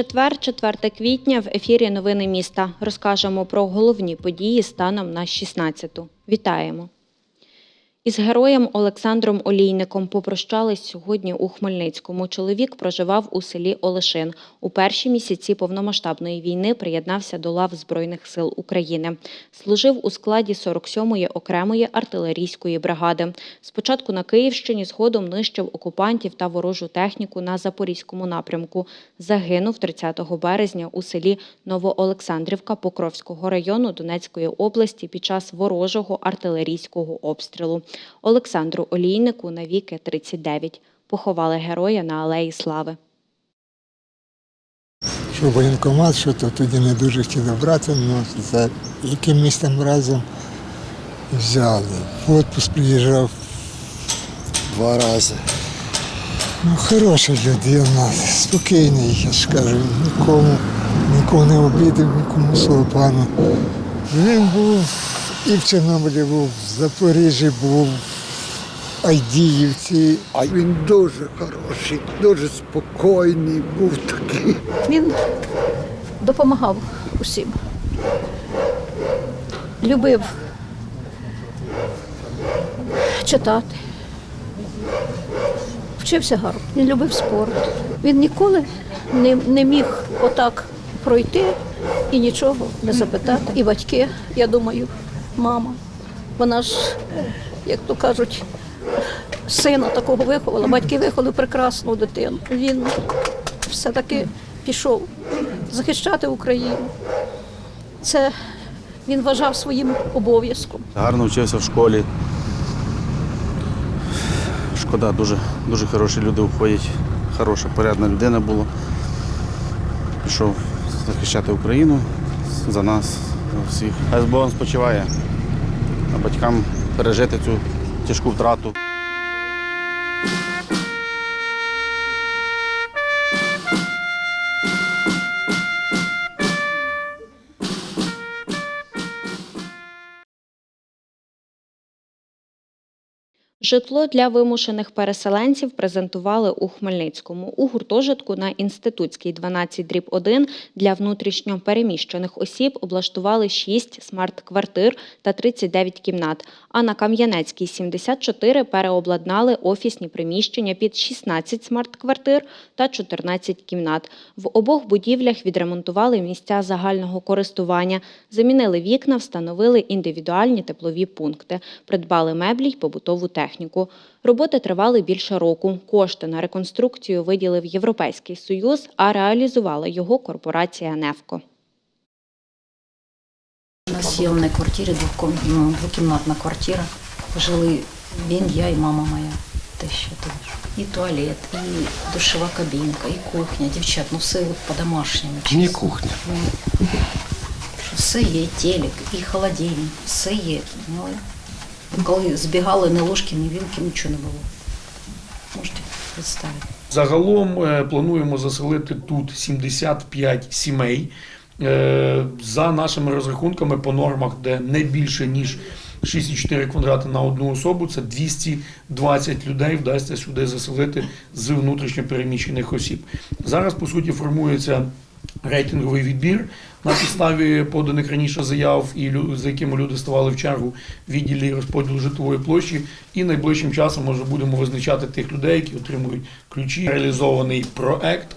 Четвер, 4 квітня в ефірі Новини міста. Розкажемо про головні події станом на 16-ту. Вітаємо! Із героєм Олександром Олійником попрощались сьогодні у Хмельницькому. Чоловік проживав у селі Олешин. У перші місяці повномасштабної війни приєднався до лав Збройних сил України. Служив у складі 47-ї окремої артилерійської бригади. Спочатку на Київщині, згодом нищив окупантів та ворожу техніку на Запорізькому напрямку. Загинув 30 березня у селі Новоолександрівка Покровського району Донецької області під час ворожого артилерійського обстрілу. Олександру Олійнику навіки 39. Поховали героя на Алеї Слави. що воєнкомат, що то тоді не дуже хотіли брати, але за якимось там разом взяли. В отпуск приїжджав. Два рази. Ну, хороша людина, спокійний, я ж кажу, нікому, нікого не обідав, нікому слово пану. Він був і в Чорнобилі був, в Запоріжжі був, в Айдіївці. А він дуже хороший, дуже спокійний був такий. Він допомагав усім. Любив читати. Вчився гарно. Він любив спорт. Він ніколи не, не міг отак пройти і нічого не запитати. І батьки, я думаю, мама. Вона ж, як то кажуть, сина такого виховала. Батьки виховали прекрасну дитину. Він все-таки пішов захищати Україну. Це він вважав своїм обов'язком. Гарно вчився в школі. Шкода, дуже, дуже хороші люди входять. Хороша, порядна людина була. Пішов захищати Україну за нас, всіх. Хай з Богом спочиває, а батькам пережити цю тяжку втрату. Житло для вимушених переселенців презентували у Хмельницькому. У гуртожитку на Інститутській 12 дріб 1 для внутрішньо переміщених осіб облаштували 6 смарт-квартир та 39 кімнат. А на Кам'янецькій 74 переобладнали офісні приміщення під 16 смарт-квартир та 14 кімнат. В обох будівлях відремонтували місця загального користування, замінили вікна, встановили індивідуальні теплові пункти, придбали меблі й побутову техніку. Роботи тривали більше року. Кошти на реконструкцію виділив Європейський Союз, а реалізувала його корпорація «Невко». На съемной квартире, двухком- ну, двухкомнатная квартира. Жили він, я и мама моя. Теща теж. І туалет, і душова кабінка, і кухня. Дівчат, ну все от по-домашньому. Чесно. кухня. Ну, Все є, і телек, і холодильник, все є. Ну, і коли збігали, ні ложки, ні вілки, нічого не було. Можете представити. Загалом е, плануємо заселити тут 75 сімей. Е, За нашими розрахунками по нормах, де не більше ніж 6,4 квадрати на одну особу, це 220 людей вдасться сюди заселити з внутрішньо переміщених осіб. Зараз, по суті, формується рейтинговий відбір на підставі поданих раніше заяв, і за якими люди ставали в чергу в відділі розподілу житлової площі. І найближчим часом може будемо визначати тих людей, які отримують ключі. Реалізований проект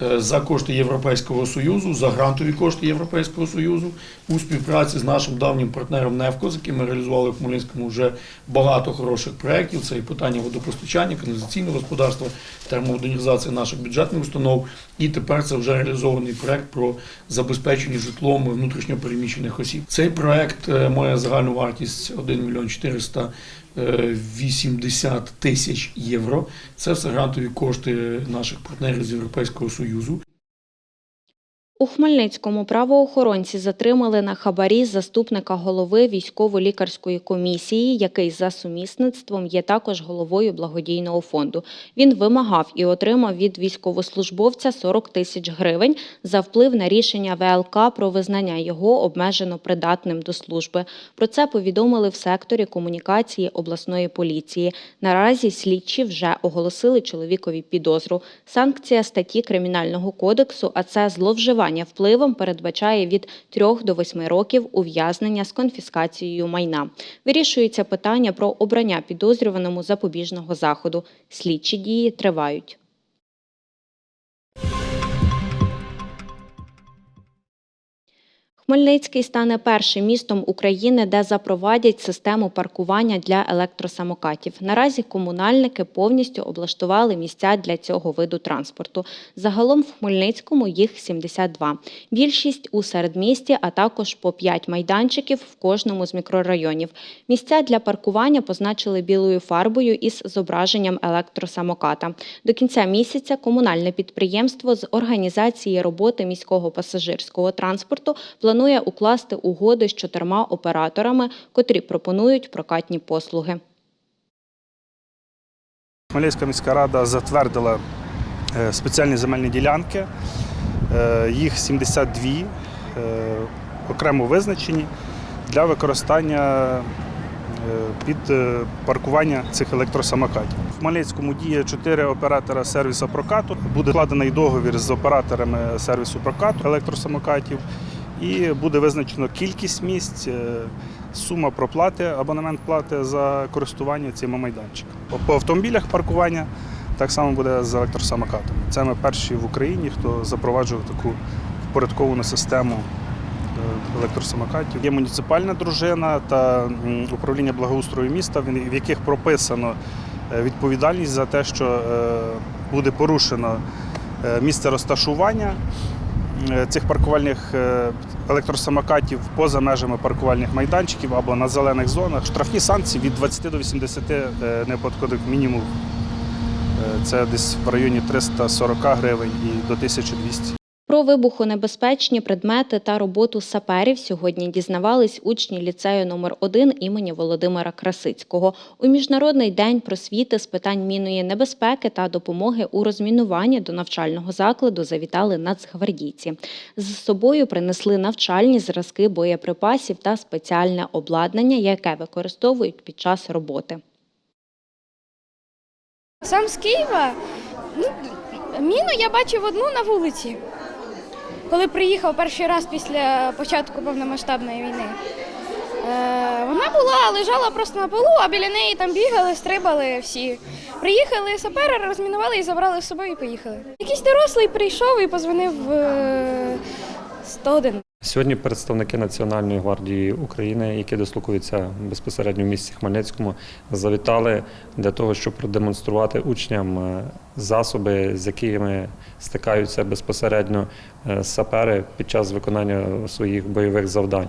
за кошти Європейського Союзу, за грантові кошти Європейського Союзу у співпраці з нашим давнім партнером НЕФКО, з яким ми реалізували в Хмельницькому вже багато хороших проєктів. Це і питання водопостачання, каналізаційного господарства, термомодернізація наших бюджетних установ. І тепер це вже реалізований проект про забезпечення житлом внутрішньо переміщених осіб. Цей проект е, має загальну вартість 1 мільйон 400 е, 80 тисяч євро. Це все грантові кошти наших партнерів з Європейського Союзу. У Хмельницькому правоохоронці затримали на хабарі заступника голови військово-лікарської комісії, який за сумісництвом є також головою благодійного фонду. Він вимагав і отримав від військовослужбовця 40 тисяч гривень за вплив на рішення ВЛК про визнання його обмежено придатним до служби. Про це повідомили в секторі комунікації обласної поліції. Наразі слідчі вже оголосили чоловікові підозру. Санкція статті Кримінального кодексу, а це зловживання впливом, передбачає від 3 до 8 років ув'язнення з конфіскацією майна. Вирішується питання про обрання підозрюваному запобіжного заходу. Слідчі дії тривають. Хмельницький стане першим містом України, де запровадять систему паркування для електросамокатів. Наразі комунальники повністю облаштували місця для цього виду транспорту. Загалом в Хмельницькому їх 72. Більшість у середмісті, а також по 5 майданчиків в кожному з мікрорайонів. Місця для паркування позначили білою фарбою із зображенням електросамоката. До кінця місяця комунальне підприємство з організації роботи міського пасажирського транспорту планує укласти угоди з чотирма операторами, котрі пропонують прокатні послуги. Хмельницька міська рада затвердила е, спеціальні земельні ділянки. Е, Їх 72 е, окремо визначені для використання під паркування цих електросамокатів. В Хмельницькому діє чотири оператора сервісу прокату. Буде складений договір з операторами сервісу прокату електросамокатів. І буде визначено кількість місць, е, сума проплати, абонемент плати за користування цими майданчиками. По автомобілях паркування так само буде з електросамокатами. Це ми перші в Україні, хто запроваджував таку впорядковану систему е, електросамокатів. Є муніципальна дружина та управління благоустрою міста, в яких прописано е, відповідальність за те, що буде порушено місце розташування цих паркувальних е, електросамокатів поза межами паркувальних майданчиків або на зелених зонах. Штрафні санкції від 20 до 80 е, мінімум. Е, Це десь в районі 340 гривень і до 1200. Про вибухонебезпечні предмети та роботу саперів сьогодні дізнавались учні ліцею номер 1 імені Володимира Красицького. У Міжнародний день просвіти з питань мінної небезпеки та допомоги у розмінуванні до навчального закладу завітали нацгвардійці. З собою принесли навчальні зразки боєприпасів та спеціальне обладнання, яке використовують під час роботи. Сам з Києва ну, міну я бачив одну на вулиці, коли приїхав перший раз після початку повномасштабної війни. Е, вона була, лежала просто на полу, а біля неї там бігали, стрибали всі. Приїхали сапери, розмінували і забрали з собою і поїхали. Якийсь дорослий прийшов і позвонив е, 101. Сьогодні представники Національної гвардії України, які дислокуються безпосередньо в місті Хмельницькому, завітали для того, щоб продемонструвати учням е, засоби, з якими стикаються безпосередньо е, сапери під час виконання своїх бойових завдань.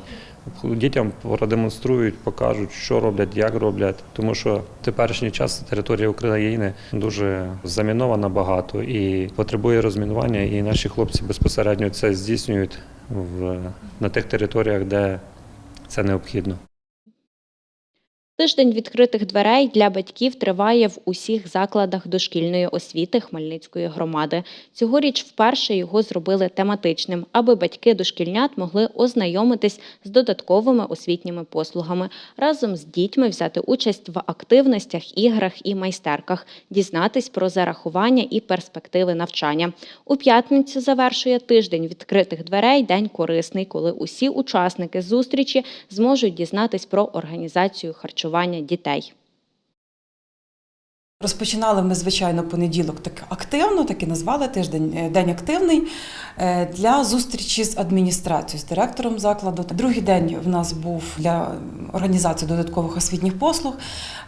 Дітям продемонструють, покажуть, що роблять, як роблять, тому що теперішній час територія України дуже замінована багато і потребує розмінування, і наші хлопці безпосередньо це здійснюють в, на тих територіях, де це необхідно. Тиждень відкритих дверей для батьків триває в усіх закладах дошкільної освіти Хмельницької громади. Цьогоріч вперше його зробили тематичним, аби батьки дошкільнят могли ознайомитись з додатковими освітніми послугами, разом з дітьми взяти участь в активностях, іграх і майстерках, дізнатись про зарахування і перспективи навчання. У п'ятницю завершує тиждень відкритих дверей День корисний, коли усі учасники зустрічі зможуть дізнатись про організацію харчування дітей. Розпочинали ми, звичайно, понеділок так активно, так і назвали тиждень е, день активний е, для зустрічі з адміністрацією, з директором закладу. Другий день в нас був для організації додаткових освітніх послуг.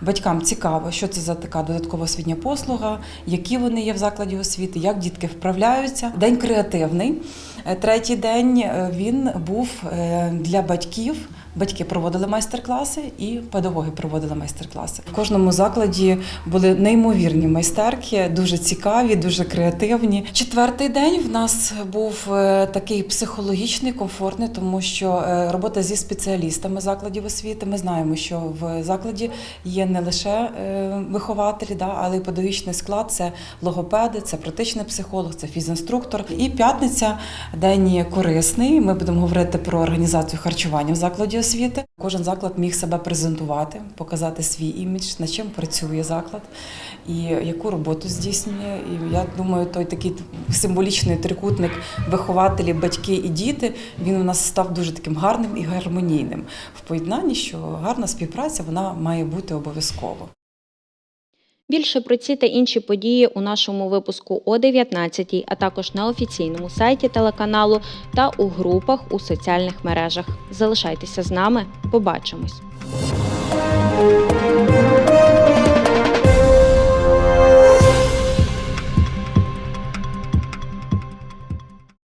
Батькам цікаво, що це за така додаткова освітня послуга, які вони є в закладі освіти, як дітки вправляються. День креативний. Е, Третій день він був для батьків батьки проводили майстер-класи і педагоги проводили майстер-класи. В кожному закладі були неймовірні майстерки, дуже цікаві, дуже креативні. Четвертий день в нас був е, такий психологічний, комфортний, тому що е, робота зі спеціалістами закладів освіти. Ми знаємо, що в закладі є не лише е, вихователі, але й педагогічний склад це логопеди, це практичний психолог, це фізінструктор. І п'ятниця день корисний. Ми будемо говорити про організацію харчування в закладі освіти. Кожен заклад міг себе презентувати, показати свій імідж, над чим працює заклад і яку роботу здійснює. І я думаю, той такий символічний трикутник вихователі, батьки і діти. Він у нас став дуже таким гарним і гармонійним в поєднанні, що гарна співпраця вона має бути обов'язково. Більше про ці та інші події у нашому випуску о 19 а також на офіційному сайті телеканалу та у групах у соціальних мережах. Залишайтеся з нами, побачимось.